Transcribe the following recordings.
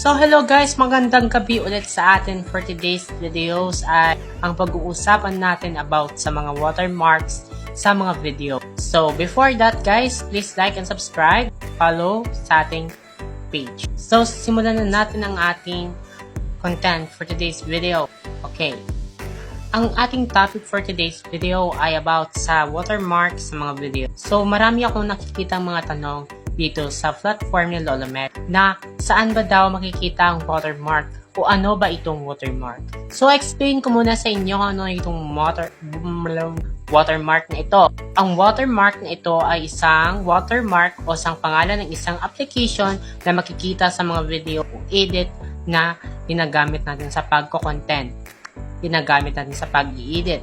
So hello guys, magandang gabi ulit sa atin for today's videos ay ang pag-uusapan natin about sa mga watermarks sa mga video. So before that guys, please like and subscribe, follow sa ating page. So simulan na natin ang ating content for today's video. Okay. Ang ating topic for today's video ay about sa watermark sa mga video. So marami akong nakikita mga tanong dito sa platform ni Lolomet na saan ba daw makikita ang watermark o ano ba itong watermark. So explain ko muna sa inyo ano itong water, watermark na ito. Ang watermark na ito ay isang watermark o isang pangalan ng isang application na makikita sa mga video o edit na ginagamit natin sa pagko-content. Ginagamit natin sa pag-i-edit.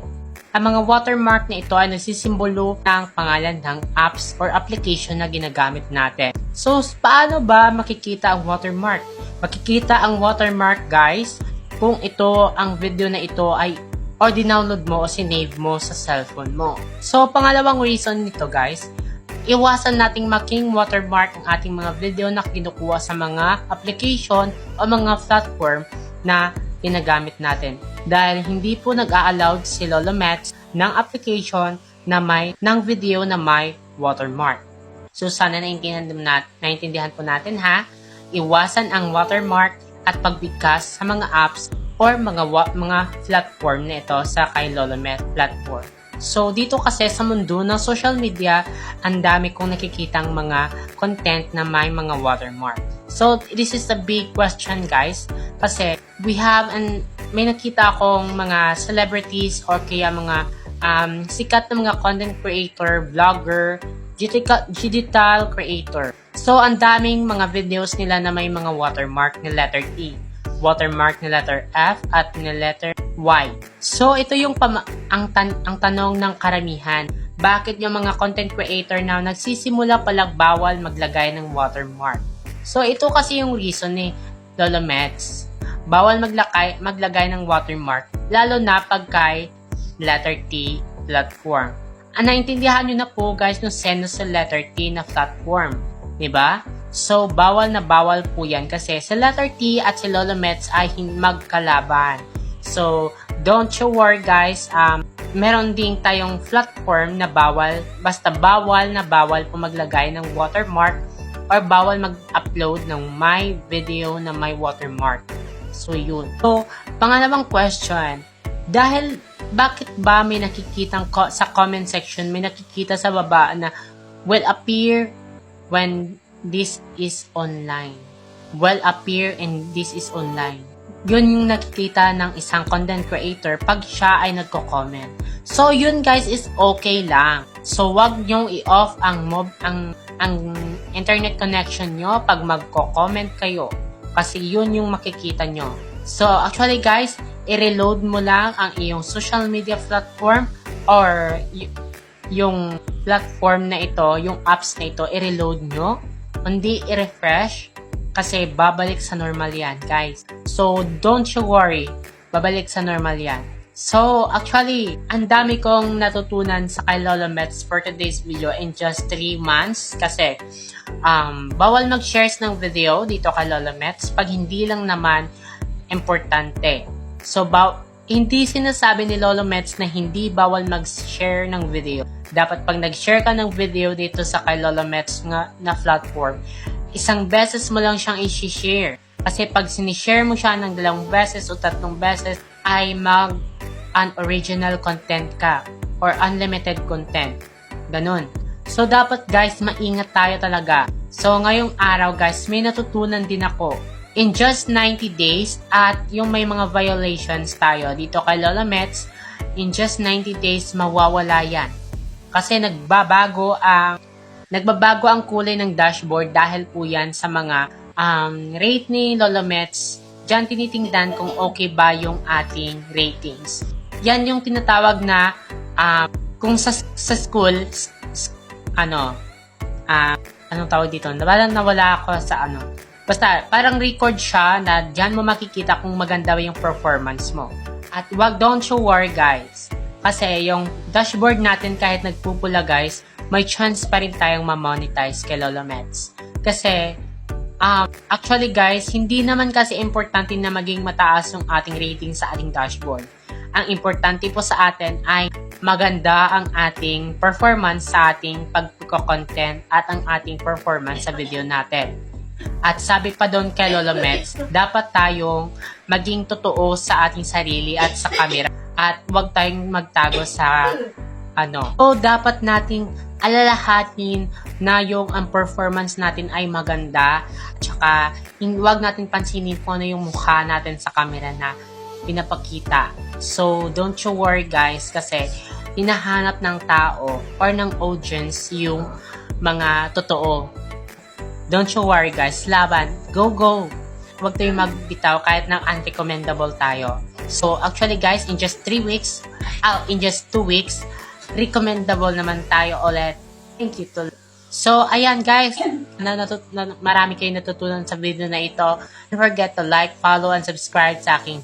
Ang mga watermark na ito ay nagsisimbolo ng pangalan ng apps or application na ginagamit natin. So, paano ba makikita ang watermark? Makikita ang watermark, guys, kung ito, ang video na ito ay or dinownload mo o sinave mo sa cellphone mo. So, pangalawang reason nito, guys, iwasan nating making watermark ang ating mga video na kinukuha sa mga application o mga platform na ginagamit natin. Dahil hindi po nag-a-allowed si Lolo Mets ng application na may, ng video na may watermark. So sana naintindihan, nat, naintindihan po natin ha. Iwasan ang watermark at pagbigkas sa mga apps or mga wa, mga platform na ito sa kay Lolo Met platform. So, dito kasi sa mundo ng social media, ang dami kong nakikitang mga content na may mga watermark. So, this is a big question, guys. Kasi, we have an, may nakita akong mga celebrities or kaya mga um, sikat na mga content creator, vlogger, digital, creator. So, ang daming mga videos nila na may mga watermark na letter E watermark na letter F at na letter Y. So, ito yung pama- ang, tan- ang tanong ng karamihan. Bakit yung mga content creator na nagsisimula palang bawal maglagay ng watermark? So, ito kasi yung reason ni Lolo Mets. Bawal maglagay, maglagay ng watermark, lalo na pag kay letter T platform. Ang naintindihan nyo na po guys nung send sa letter T na platform. ba? So, bawal na bawal po yan kasi sa letter T at si Lolo Mets ay magkalaban. So, don't you worry guys. Um, meron din tayong platform na bawal, basta bawal na bawal po maglagay ng watermark or bawal mag-upload ng my video na may watermark. So, yun. So, pangalawang question. Dahil, bakit ba may nakikitang ko- sa comment section, may nakikita sa baba na will appear when this is online. Will appear and this is online. Yun yung nakikita ng isang content creator pag siya ay nagko-comment. So, yun guys is okay lang. So, wag nyong i-off ang mob, ang, ang internet connection nyo pag magko-comment kayo. Kasi yun yung makikita nyo. So, actually guys, i-reload mo lang ang iyong social media platform or yung platform na ito, yung apps na ito, i-reload nyo. Hindi i-refresh kasi babalik sa normal yan, guys. So, don't you worry. Babalik sa normal yan. So, actually, ang dami kong natutunan sa kay Lolo Mets for today's video in just 3 months kasi um, bawal mag-shares ng video dito kay Lolo Mets pag hindi lang naman importante. So, ba- hindi sinasabi ni Lolo Mets na hindi bawal mag-share ng video. Dapat pag nag-share ka ng video dito sa kay Lolo Mets nga, na platform, isang beses mo lang siyang i-share. Kasi pag sinishare mo siya ng dalawang beses o tatlong beses, ay mag unoriginal content ka or unlimited content. Ganon. So, dapat guys, maingat tayo talaga. So, ngayong araw guys, may natutunan din ako. In just 90 days at yung may mga violations tayo dito kay Lola Mets, in just 90 days, mawawala yan. Kasi nagbabago ang nagbabago ang kulay ng dashboard dahil po yan sa mga um, rate ni Lola Mets. Diyan tinitingnan kung okay ba yung ating ratings. Yan yung tinatawag na um, kung sa, sa school, ano, ah, anong tawag dito? Parang nawala ako sa ano. Basta, parang record siya na dyan mo makikita kung maganda ba yung performance mo. At wag, don't you worry guys. Kasi yung dashboard natin kahit nagpupula guys, may chance pa rin tayong ma-monetize kay Lolo Mets. Kasi, Um, actually guys, hindi naman kasi importante na maging mataas yung ating rating sa ating dashboard. Ang importante po sa atin ay maganda ang ating performance sa ating pagko-content at ang ating performance sa video natin. At sabi pa doon kay Lolo Mets, dapat tayong maging totoo sa ating sarili at sa camera at huwag tayong magtago sa ano. O dapat nating alalahatin na yung ang performance natin ay maganda tsaka hin- huwag natin pansinin kung ano yung mukha natin sa camera na pinapakita. So, don't you worry guys kasi hinahanap ng tao or ng audience yung mga totoo. Don't you worry guys, laban, go go! Huwag tayong magbitaw kahit na unrecommendable tayo. So, actually guys, in just 3 weeks, ah, in just 2 weeks, recommendable naman tayo ulit. Thank you to So, ayan guys, na, natut- na, marami kayong natutunan sa video na ito. Don't forget to like, follow, and subscribe sa aking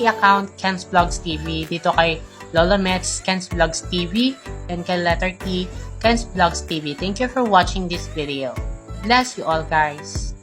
account, Ken's Vlogs TV. Dito kay Lola Mets, Ken's Vlogs TV, and kay Letter T, Ken's Vlogs TV. Thank you for watching this video. Bless you all guys.